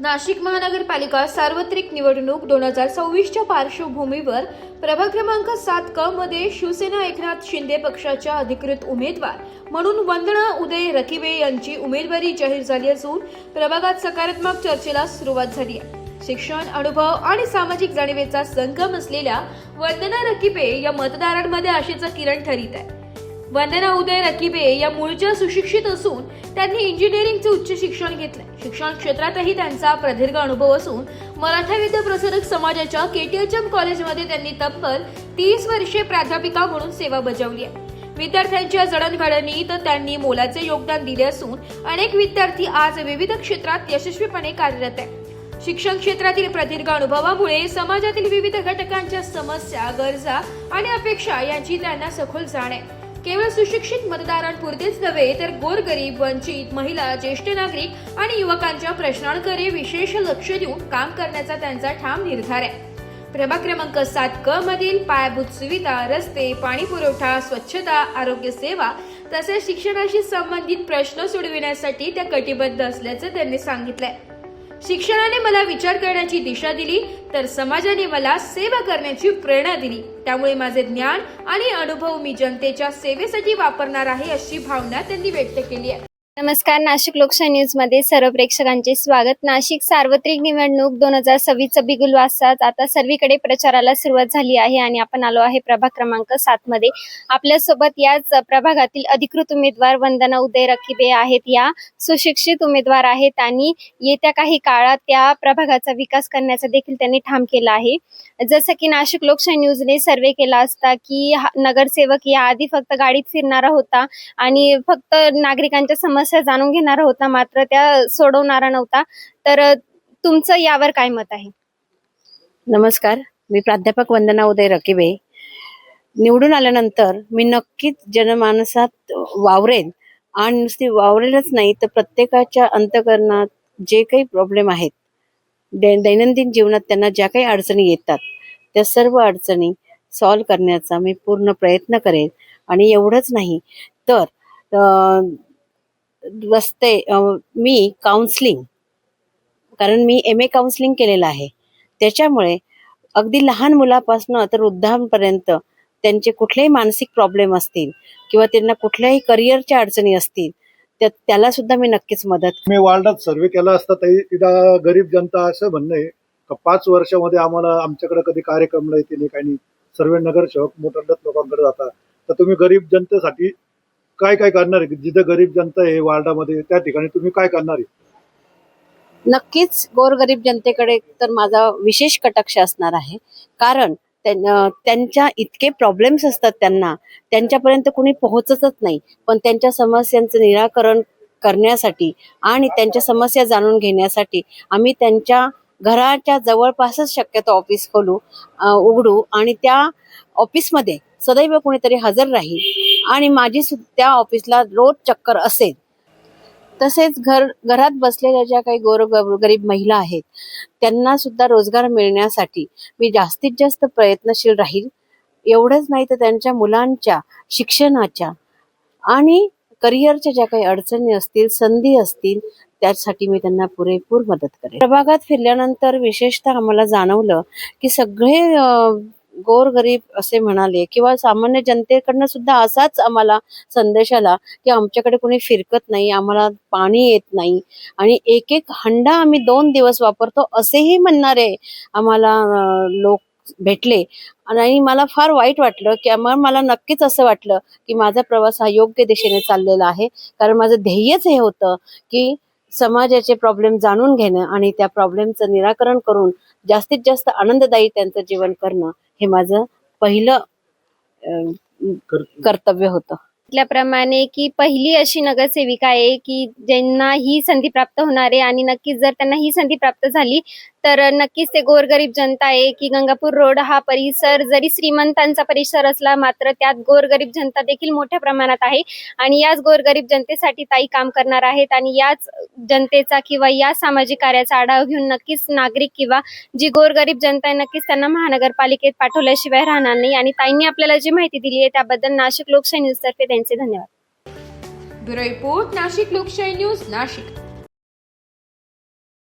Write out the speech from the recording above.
नाशिक महानगरपालिका सार्वत्रिक निवडणूक दोन हजार सव्वीसच्या पार्श्वभूमीवर प्रभाग क्रमांक सात क मध्ये शिवसेना एकनाथ शिंदे पक्षाच्या अधिकृत उमेदवार म्हणून वंदना उदय रकिबे यांची उमेदवारी जाहीर झाली असून प्रभागात सकारात्मक चर्चेला सुरुवात झाली आहे. शिक्षण अनुभव आणि सामाजिक जाणीवेचा संगम असलेल्या वंदना रकिबे या मतदारांमध्ये आशेचं किरण ठरीत आहे. वंदना उदय रकिबे या मूळच्या सुशिक्षित असून त्यांनी इंजिनिअरिंगचे उच्च शिक्षण घेतले. शिक्षण क्षेत्रातही त्यांचा प्रदीर्घ अनुभव असून मराठा विद्या प्रसारक समाजाच्या केटीएचएम कॉलेजमध्ये त्यांनी तब्बल तीस वर्षे प्राध्यापिका म्हणून सेवा बजावली आहे. विद्यार्थ्यांच्या जडणघडणीत त्यांनी मोलाचे योगदान दिले असून अनेक विद्यार्थी आज विविध क्षेत्रात यशस्वीपणे कार्यरत आहे शिक्षण क्षेत्रातील प्रदीर्घ अनुभवामुळे समाजातील विविध घटकांच्या समस्या गरजा आणि अपेक्षा यांची त्यांना सखोल जाण आहे. केवळ सुशिक्षित मतदारांपुरतेच नव्हे तर गोरगरीब वंचित महिला ज्येष्ठ नागरिक आणि युवकांच्या प्रश्नांकडे विशेष लक्ष देऊन काम करण्याचा त्यांचा ठाम निर्धार आहे. प्रभाग क्रमांक सात क मधील पायाभूत सुविधा रस्ते पाणी पुरवठा स्वच्छता आरोग्य सेवा तसेच शिक्षणाशी संबंधित प्रश्न सोडविण्यासाठी त्या कटिबद्ध असल्याचं त्यांनी सांगितलंय. शिक्षणाने मला विचार करण्याची दिशा दिली तर समाजाने मला सेवा करण्याची प्रेरणा दिली. त्यामुळे माझे ज्ञान आणि अनुभव मी जनतेच्या सेवेसाठी वापरणार आहे अशी भावना त्यांनी व्यक्त केली आहे. नमस्कार नाशिक लोकशाही न्यूजमध्ये सर्व प्रेक्षकांचे स्वागत. नाशिक सार्वत्रिक निवडणूक दोन हजार सव्वीसचा बिगुल वाजताच आता सर्वीकडे प्रचाराला सुरुवात झाली आहे आणि आपण आलो आहे प्रभाग क्रमांक सात मध्ये. आपल्यासोबत याच प्रभागातील अधिकृत उमेदवार वंदना उदय रखिबे आहेत. या सुशिक्षित उमेदवार आहेत आणि येत्या काही काळात त्या प्रभागाचा विकास करण्याचा देखील त्यांनी ठाम केला आहे. जसं की नाशिक लोकशाही न्यूजने सर्वे केला असता की नगरसेवक या आधी फक्त गाडीत फिरणारा होता आणि फक्त नागरिकांच्या समस्या जाणून घेणारा होता मात्र त्या सोडवणारा नव्हता. तर तुमचं यावर काय मत आहे? नमस्कार. मी प्राध्यापक वंदना उदय रकिबे. निवडून आल्यानंतर मी नक्कीच जनमानसात वावरेन. आणि नुसती वावरेलच नाही तर प्रत्येकाच्या अंतकरणात जे काही प्रॉब्लेम आहेत दै- दैनंदिन जीवनात त्यांना ज्या काही अडचणी येतात त्या सर्व अडचणी सॉल्व करण्याचा मी पूर्ण प्रयत्न करेन. आणि एवढंच नाही तर बसते रस्ते मी काउन्सलिंग कारण मी एम ए काउन्सलिंग केलेलं आहे. त्याच्यामुळे अगदी लहान मुलापासनं तर वृद्धांपर्यंत त्यांचे कुठलेही मानसिक प्रॉब्लेम असतील किंवा त्यांना कुठल्याही करिअरच्या अडचणी असतील त्या त्याला सुद्धा मी नक्कीच मदत मी वार्डात सर्वे केला असता तरी तिथं गरीब जनता असं म्हणणं आहे का पाच वर्षामध्ये आम्हाला आमच्याकडे कधी कार्यक्रम येते नाही काही नाही. सर्व नगरसेवक मोठ्या लोकांकडे जातात. तर तुम्ही गरीब जनतेसाठी काय काय करणार आहे? जिथं गरीब जनता आहे वार्डामध्ये त्या ठिकाणी तुम्ही काय करणार आहे? नक्कीच गोरगरीब जनतेकडे तर माझा विशेष कटाक्ष असणार आहे. कारण त्यांच्या इतके प्रॉब्लेम्स असतात त्यांना. त्यांच्यापर्यंत कुणी पोहोचतच नाही. पण त्यांच्या समस्यांचं निराकरण करण्यासाठी आणि त्यांच्या समस्या जाणून घेण्यासाठी आम्ही त्यांच्या घराच्या जवळपासच शक्यतो ऑफिस खोलू उघडू आणि त्या ऑफिसमध्ये सदैव कोणीतरी हजर राहील. आणि माझी त्या ऑफिसला रोज चक्कर असेल. तसेच घर घरात बसलेल्या ज्या काही गोर गरीब महिला आहेत त्यांना सुद्धा रोजगार मिळण्यासाठी मी जास्तीत जास्त प्रयत्नशील राहील. एवढंच नाही तर त्यांच्या मुलांच्या शिक्षणाच्या आणि करिअरच्या ज्या काही अडचणी असतील संधी असतील त्यासाठी मी त्यांना पुरेपूर मदत करेन. प्रभागात फिरल्यानंतर विशेषतः आम्हाला जाणवलं की सगळे गोरगरीब असे म्हणाले किंवा सामान्य जनतेकडनं सुद्धा असाच आम्हाला संदेश आला की आमच्याकडे कोणी फिरकत नाही आम्हाला पाणी येत नाही. आणि एक एक हंडा आम्ही दोन दिवस वापरतो असेही म्हणणारे आम्हाला लोक भेटले. आणि मला फार वाईट वाटलं की मग मला नक्कीच असं वाटलं की माझा प्रवास हा योग्य दिशेने चाललेला आहे. कारण माझं ध्येयच हे होतं की समाजाचे प्रॉब्लेम जाणून घेणं आणि त्या प्रॉब्लेमचं निराकरण करून जास्तीत जास्त आनंददायी त्यांचं जीवन करणं हे माझं पहिलं कर्तव्य होतं. म्हटल्याप्रमाणे की पहिली अशी नगरसेविका आहे की ज्यांना ही संधी प्राप्त होणार आहे आणि नक्कीच जर त्यांना ही संधी प्राप्त झाली तर नक्कीच ते गोरगरीब जनता आहे की गंगापूर रोड हा परिसर जरी श्रीमंतांचा परिसर असला मात्र त्यात गोरगरीब जनता देखील मोठ्या प्रमाणात आहे. आणि याच गोरगरीब जनतेसाठी ताई काम करणार आहेत आणि याच जनतेचा किंवा या सामाजिक कार्याचा आढावा घेऊन नक्कीच नागरिक किंवा जी गोरगरीब जनता आहे नक्कीच त्यांना महानगरपालिकेत पाठवल्याशिवाय राहणार नाही. आणि ताईंनी आपल्याला जी माहिती दिली आहे त्याबद्दल नाशिक लोकशाही न्यूज तर्फे त्यांचे धन्यवाद. ब्युरो रिपोर्ट नाशिक लोकशाही न्यूज नाशिक.